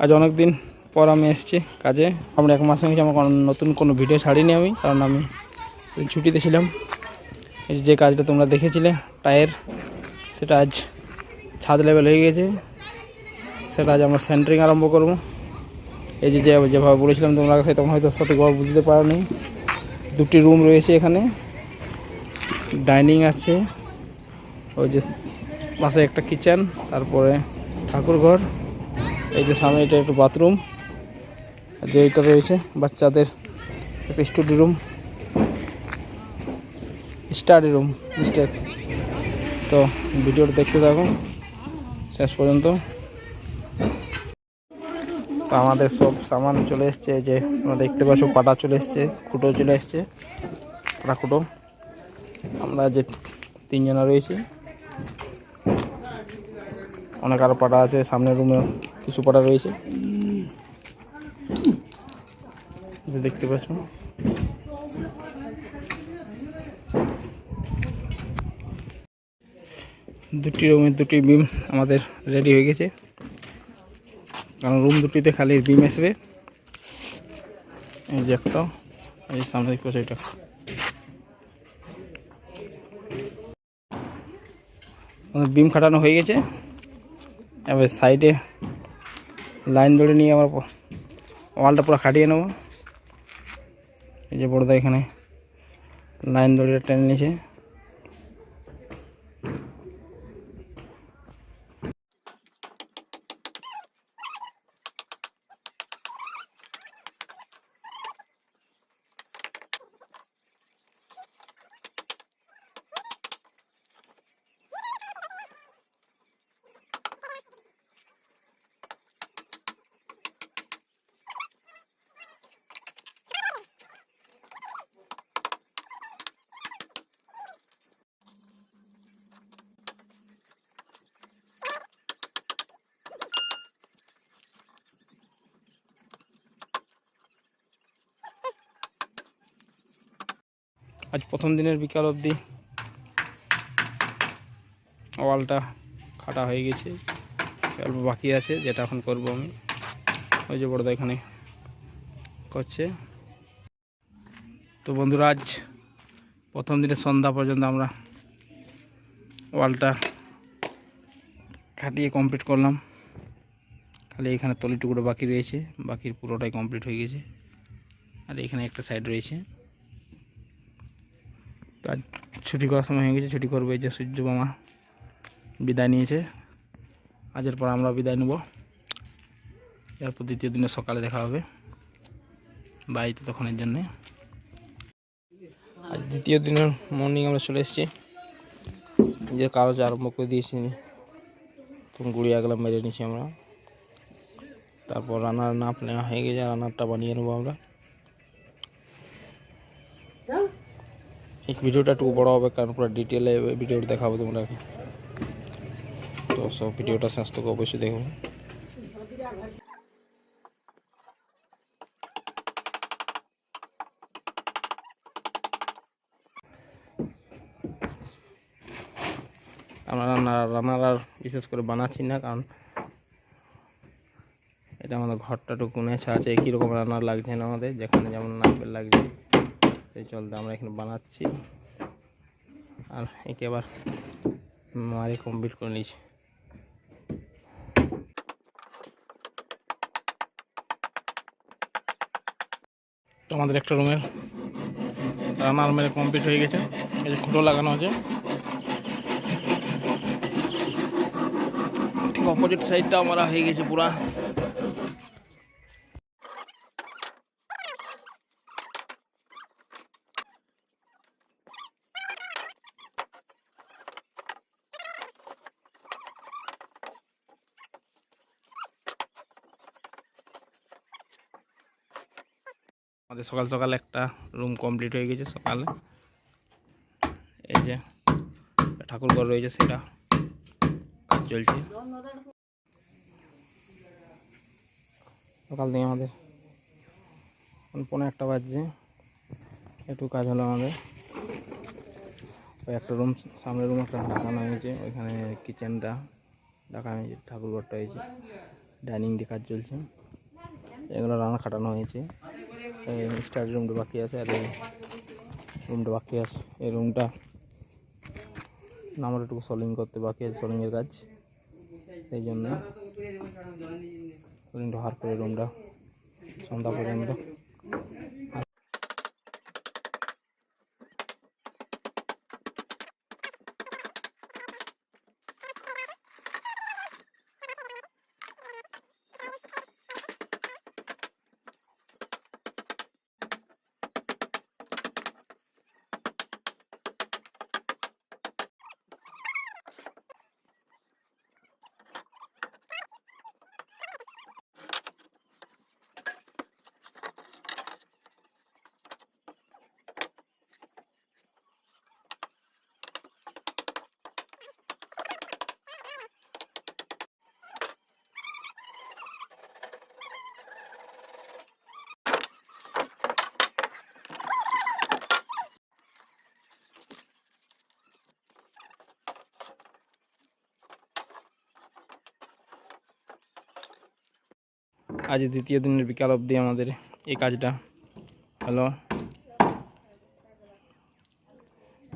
আজ অনেক দিন পর আমি এসেছি কাজে। আমরা এক মাস হয়েছে আমার নতুন কোনো ভিডিও ছাড়িনি আমি, কারণ আমি ছুটিতে ছিলাম। যে কাজটা তোমরা দেখেছিলে, টায়ার, সেটা আজ ছাদ লেভেল হয়ে গেছে। সেটা আজ আমরা সেন্টারিং আরম্ভ করব। এই যে- যেভাবে বলেছিলাম তোমরা কাছে, তখন হয়তো সঠিকভাবে বুঝতে পারোনি। দুটি রুম রয়েছে এখানে। ডাইনিং আছে। ওই যে পাশে একটা কিচেন তারপরে ঠাকুর ঘর এই যে সামনে এটা একটু বাথরুম। যে এটা রয়েছে, বাচ্চাদের একটা study room. Study room mistake তো ভিডিওটা দেখতে থাকো শেষ পর্যন্ত। তো আমাদের সব সামান চলে এসছে যে তোমরা দেখতে পাচ্ছ, পাটা চলে এসছে, খুঁটো চলে এসছে, পাটা খুঁটো। আমরা যে তিনজনা রয়েছি অনেক আরও পাটা আছে, সামনের রুমে কিছু পাটা রয়েছে। দেখতে পাচ্ছ দুটি রুমের দুটি বিম আমাদের রেডি হয়ে গেছে। কারণ রুম দুটিতে খালি বিম আসবে। এই যে একটা, এই সামনে দেখতে পাচ্ছ এটা। বিম খাটানো হয়ে গেছে। এবার সাইডে লাইন ধরে নিয়ে আমার ওয়ালটা পুরো খাটিয়ে নেব। এই যে বড়দা এখানে লাইন ধরে টেনে নিয়েছে। আজ প্রথম দিনের বিকাল অবধি। ওয়ালটা খাটা হয়ে গেছে। অল্প বাকি আছে, যেটা এখন করব আমি। ওই যে বড়দা এখানে করছে। তো বন্ধুরা, আজ প্রথম দিনের সন্ধ্যা পর্যন্ত আমরা ওয়ালটা খাটিয়ে কমপ্লিট করলাম। খালি এখানে তলিটুকুটো বাকি রয়েছে, বাকির পুরোটাই কমপ্লিট হয়ে গেছে। আর এখানে একটা সাইড রয়েছে। তো আজ ছুটি করার সময় হয়ে গেছে, ছুটি করবে যে সূর্য মামা। বিদায় নিয়েছে। আজের পর আমরা বিদায় নেব। এরপর দ্বিতীয় দিনে সকালে দেখা হবে বাড়িতে তখনের জন্যে। আজ দ্বিতীয় দিনের মর্নিং আমরা চলে এসেছি। যে কাগজ আরম্ভ করে দিয়েছি। তখন গুড়িয়া গেলাম মেরে নিয়েছি আমরা। তারপর রান্নার নাপ নেওয়া হয়ে গেছে, রান্নারটা বানিয়ে নেব আমরা। এই ভিডিওটা একটু বড় হবে, কারণ পুরো ডিটেলে ভিডিওটা দেখাবো তোমরা তো সব ভিডিওটা শেষ থেকে অবশ্যই দেখো। আমরা রান্না, রান্নার আর বিশেষ করে বানাচ্ছি না, কারণ এটা আমাদের ঘরটা একটু কুনেছে আছে কীরকম রান্না লাগছে না আমাদের, যেখানে যেমন নাপের লাগছে সেই চলতে আমরা এখানে বানাচ্ছি। আর একে আবার মারি কমপ্লিট করে নিয়েছি। আমাদের একটা রুমের রান্নার মেরে কমপ্লিট হয়ে গেছে। এই যে খুঁটো লাগানো আছে। ঠিক অপোজিট সাইডটা আমরা হয়ে গেছে পুরা। আমাদের সকাল সকাল একটা রুম কমপ্লিট হয়ে গেছে সকালে। এই যে ঠাকুর ঘর রয়েছে, সেটা কাজ চলছে। সকাল থেকে আমাদের পনেরো একটা বাজছে। একটু কাজ হলো আমাদের। ওই একটা রুম সামনের রুম একটা ঢাকানো হয়েছে, ওইখানে কিচেনটা ঢাকা হয়েছে ঠাকুর ঘরটা হয়েছে। ডাইনিং দিয়ে কাজ চলছে। এগুলো রান্না খাটানো হয়েছে। স্টাডি রুমটা বাকি আছে, আর রুমটা বাকি আছে। এই রুমটা আমার একটু সলিং করতে বাকি আছে সলিংয়ের কাজ। সেই জন্য। সলিংটা হার করে রুমটা, সন্ধ্যা পর্যন্ত। আজ দ্বিতীয় দিনের বিকাল অবধি আমাদের এই কাজটা। হলো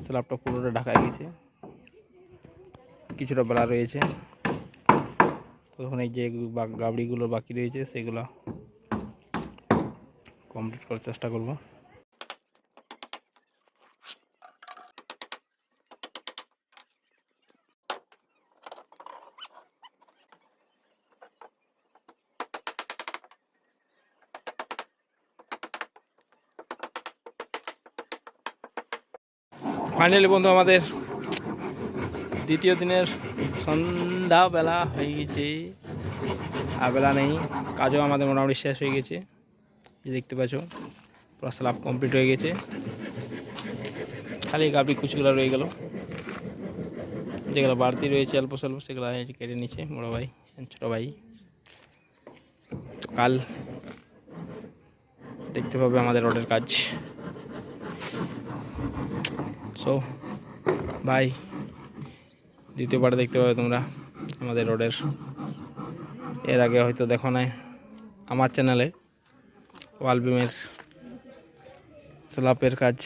স্ল্যাবটা পুরোটা ঢাকা গেছে কিছুটা বেলা রয়েছে। তখন যে গাবড়িগুলো বাকি রয়েছে, সেগুলো কমপ্লিট করার চেষ্টা করব। ফাইনালি বন্ধু, আমাদের দ্বিতীয় দিনের সন্ধ্যাবেলা হয়ে গেছে। আর বেলা নেই, কাজও আমাদের মোটামুটি শেষ হয়ে গেছে। দেখতে পাচ্ছ, পুরো কমপ্লিট হয়ে গেছে। খালি গাবি কুচগুলো রয়ে গেল। যেগুলো বাড়তি রয়েছে অল্প স্বল্প, সেগুলো কেটে নিচ্ছে বড়ো ভাই ছোটো ভাই। কাল দেখতে পাবে আমাদের রোডের কাজ। সো বাই দ্বিতীয়বার দেখতে পাবে তোমরা আমাদের রোডের এর। আগে হয়তো দেখো নাই আমার চ্যানেলে ওয়ালবিমের স্লাপের কাজ।